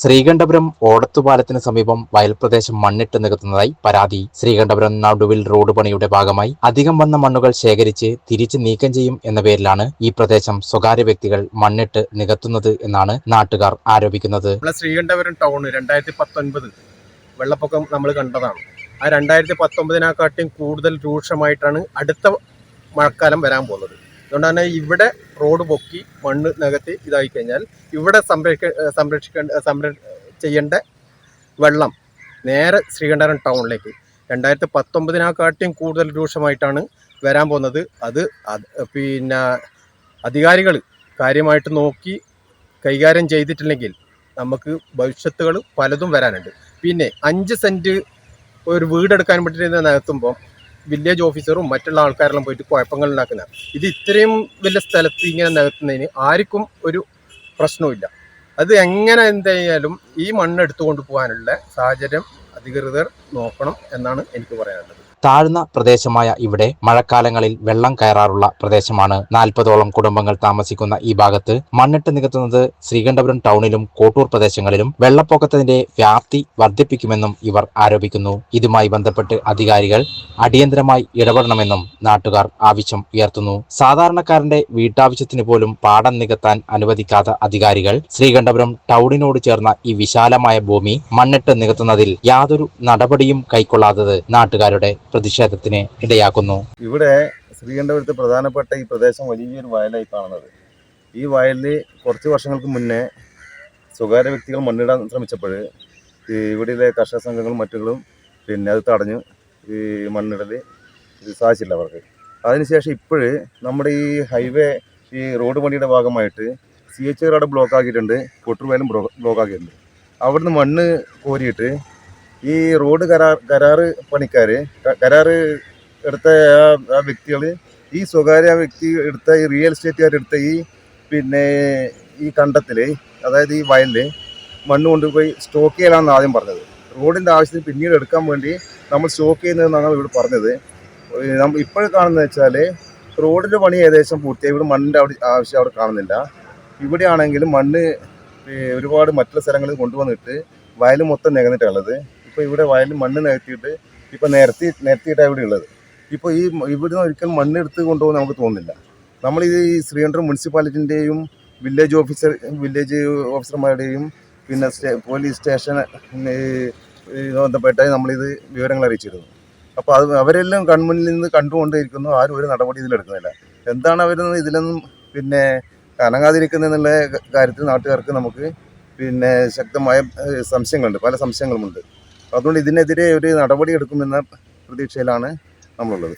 ശ്രീകണ്ഠപുരം ഓടത്തുപാലത്തിന് സമീപം വയൽപ്രദേശം മണ്ണിട്ട് നികത്തുന്നതായി പരാതി. ശ്രീകണ്ഠപുരം നടുവിൽ റോഡ് പണിയുടെ ഭാഗമായി അധികം വന്ന മണ്ണുകൾ ശേഖരിച്ച് തിരിച്ച് നീക്കം ചെയ്യും എന്ന പേരിലാണ് ഈ പ്രദേശം സ്വകാര്യ വ്യക്തികൾ മണ്ണിട്ട് നികത്തുന്നത് എന്നാണ് നാട്ടുകാർ ആരോപിക്കുന്നത്. ശ്രീകണ്ഠപുരം ടൗൺ രണ്ടായിരത്തി പത്തൊൻപത് വെള്ളപ്പൊക്കം നമ്മൾ കണ്ടതാണ്. ആ രണ്ടായിരത്തി പത്തൊമ്പതിനെക്കാട്ടിയും കൂടുതൽ രൂക്ഷമായിട്ടാണ് അടുത്ത മഴക്കാലം വരാൻ പോകുന്നത്. അതുകൊണ്ട് തന്നെ ഇവിടെ റോഡ് പൊക്കി മണ്ണ് നികത്തി ഇതായി കഴിഞ്ഞാൽ ഇവിടെ സംരക്ഷ സംരക്ഷിക്കേണ്ട സംര ചെയ്യേണ്ട വെള്ളം നേരെ ശ്രീകണ്ഠപുരം ടൗണിലേക്ക്. രണ്ടായിരത്തി പത്തൊമ്പതിനെക്കാട്ടിയും കൂടുതൽ രൂക്ഷമായിട്ടാണ് വരാൻ പോകുന്നത്. അത് അത് പിന്നെ അധികാരികൾ കാര്യമായിട്ട് നോക്കി കൈകാര്യം ചെയ്തിട്ടില്ലെങ്കിൽ നമുക്ക് ഭവിഷ്യത്തുകൾ പലതും വരാനുണ്ട്. പിന്നെ അഞ്ച് സെന്റ് ഒരു വീടെടുക്കാൻ വേണ്ടിയിട്ട് നികത്തുമ്പോൾ വില്ലേജ് ഓഫീസറും മറ്റുള്ള ആൾക്കാരെല്ലാം പോയിട്ട് കുഴപ്പങ്ങൾ ഉണ്ടാക്കുന്ന. ഇത് ഇത്രയും വലിയ സ്ഥലത്ത് ഇങ്ങനെ നികത്തുന്നതിന് ആർക്കും ഒരു പ്രശ്നവുമില്ല. അത് എങ്ങനെ എന്തായാലും ഈ മണ്ണ് എടുത്തുകൊണ്ട് പോകാനുള്ള സാഹചര്യം അധികൃതർ നോക്കണം എന്നാണ് എനിക്ക് പറയാനുള്ളത്. താഴ്ന്ന പ്രദേശമായ ഇവിടെ മഴക്കാലങ്ങളിൽ വെള്ളം കയറാറുള്ള പ്രദേശമാണ്. നാൽപ്പതോളം കുടുംബങ്ങൾ താമസിക്കുന്ന ഈ ഭാഗത്ത് മണ്ണിട്ട് നികത്തുന്നത് ശ്രീകണ്ഠപുരം ടൗണിലും കോട്ടൂർ പ്രദേശങ്ങളിലും വെള്ളപ്പൊക്കത്തിന്റെ വ്യാപ്തി വർദ്ധിപ്പിക്കുമെന്നും ഇവർ ആരോപിക്കുന്നു. ഇതുമായി ബന്ധപ്പെട്ട് അധികാരികൾ അടിയന്തരമായി ഇടപെടണമെന്നും നാട്ടുകാർ ആവശ്യം ഉയർത്തുന്നു. സാധാരണക്കാരന്റെ വീട്ടാവശ്യത്തിന് പോലും പാടം നികത്താൻ അനുവദിക്കാത്ത അധികാരികൾ ശ്രീകണ്ഠപുരം ടൗണിനോട് ചേർന്ന ഈ വിശാലമായ ഭൂമി മണ്ണിട്ട് നികത്തുന്നതിൽ യാതൊരു നടപടിയും കൈക്കൊള്ളാത്തത് നാട്ടുകാരുടെ പ്രതിഷേധത്തിന് ഇടയാക്കുന്നു. ഇവിടെ ശ്രീകണ്ഠപുരത്ത് പ്രധാനപ്പെട്ട ഈ പ്രദേശം വലിയൊരു വയലായി കാണുന്നത്. ഈ വയലിൽ കുറച്ച് വർഷങ്ങൾക്ക് മുന്നേ സ്വകാര്യ വ്യക്തികൾ മണ്ണിടാൻ ശ്രമിച്ചപ്പോൾ ഈ ഇവിടെയുള്ള കർഷക സംഘങ്ങളും മറ്റുകളും പിന്നെ അത് തടഞ്ഞു ഈ മണ്ണിടൽ സാധിച്ചില്ല അവർക്ക്. അതിനുശേഷം ഇപ്പോൾ നമ്മുടെ ഈ ഹൈവേ ഈ റോഡ് പണിയുടെ ഭാഗമായിട്ട് സി എച്ച് റോഡ് ബ്ലോക്ക് ആക്കിയിട്ടുണ്ട് കൊട്ടൂർവയലും ബ്ലോക്ക് ആക്കിയിട്ടുണ്ട്. അവിടുന്ന് മണ്ണ് കോരിയിട്ട് ഈ റോഡ് കരാർ കരാറ് പണിക്കാർ കരാറ് എടുത്ത ആ വ്യക്തികൾ ഈ സ്വകാര്യ വ്യക്തി എടുത്ത ഈ റിയൽ എസ്റ്റേറ്റുകാർ എടുത്ത ഈ പിന്നെ ഈ കണ്ടത്തിൽ അതായത് ഈ വയലിൽ മണ്ണ് കൊണ്ടുപോയി സ്റ്റോക്ക് ചെയ്യലാണെന്ന് ആദ്യം പറഞ്ഞത്. റോഡിന്റെ ആവശ്യത്തിന് പിന്നീട് എടുക്കാൻ വേണ്ടി നമ്മൾ സ്റ്റോക്ക് ചെയ്യുന്നതെന്നാണ് ഇവിടെ പറഞ്ഞത്. നമ്മൾ ഇപ്പോൾ കാണുന്നത് വെച്ചാൽ റോഡിന്റെ പണി ഏകദേശം പൂർത്തിയായി. ഇവിടെ മണ്ണിന്റെ അവിടെ ആവശ്യം അവിടെ കാണുന്നില്ല. ഇവിടെയാണെങ്കിലും മണ്ണ് ഒരുപാട് മറ്റുള്ള സ്ഥലങ്ങളിൽ കൊണ്ടുവന്നിട്ട് വയൽ മൊത്തം നികന്നിട്ടുള്ളത് ഇപ്പോൾ ഇവിടെ വയലിൽ മണ്ണ് നികത്തിയിട്ട് ഇപ്പോൾ നിരത്തി നിരത്തിയിട്ടാണ് ഇവിടെ ഉള്ളത്. ഇപ്പോൾ ഈ ഇവിടെ നിന്ന് ഒരിക്കലും മണ്ണ് എടുത്ത് കൊണ്ടുപോകാൻ നമുക്ക് തോന്നുന്നില്ല. നമ്മൾ ഈ ശ്രീകണ്ഠം മുനിസിപ്പാലിറ്റിന്റെയും വില്ലേജ് ഓഫീസർ വില്ലേജ് ഓഫീസർമാരുടെയും പിന്നെ പോലീസ് സ്റ്റേഷൻ ബന്ധപ്പെട്ടായി നമ്മളിത് വിവരങ്ങൾ അറിയിച്ചിരുന്നു. അപ്പോൾ അത് അവരെല്ലാം കൺമുന്നിൽ നിന്ന് കണ്ടുകൊണ്ടിരിക്കുന്നു ആരും ഒരു നടപടി ഇതിലെടുക്കുന്നില്ല എന്താണ് അവരൊന്നും ഇതിലൊന്നും പിന്നെ അനങ്ങാതിരിക്കുന്നതെന്നുള്ള കാര്യത്തിൽ നാട്ടുകാർക്ക് നമുക്ക് പിന്നെ ശക്തമായ സംശയങ്ങളുണ്ട്. പല സംശയങ്ങളുമുണ്ട്. അതുകൊണ്ട് ഇതിനെതിരെ ഒരു നടപടി എടുക്കുമെന്ന പ്രതീക്ഷയിലാണ് നമ്മളുള്ളത്.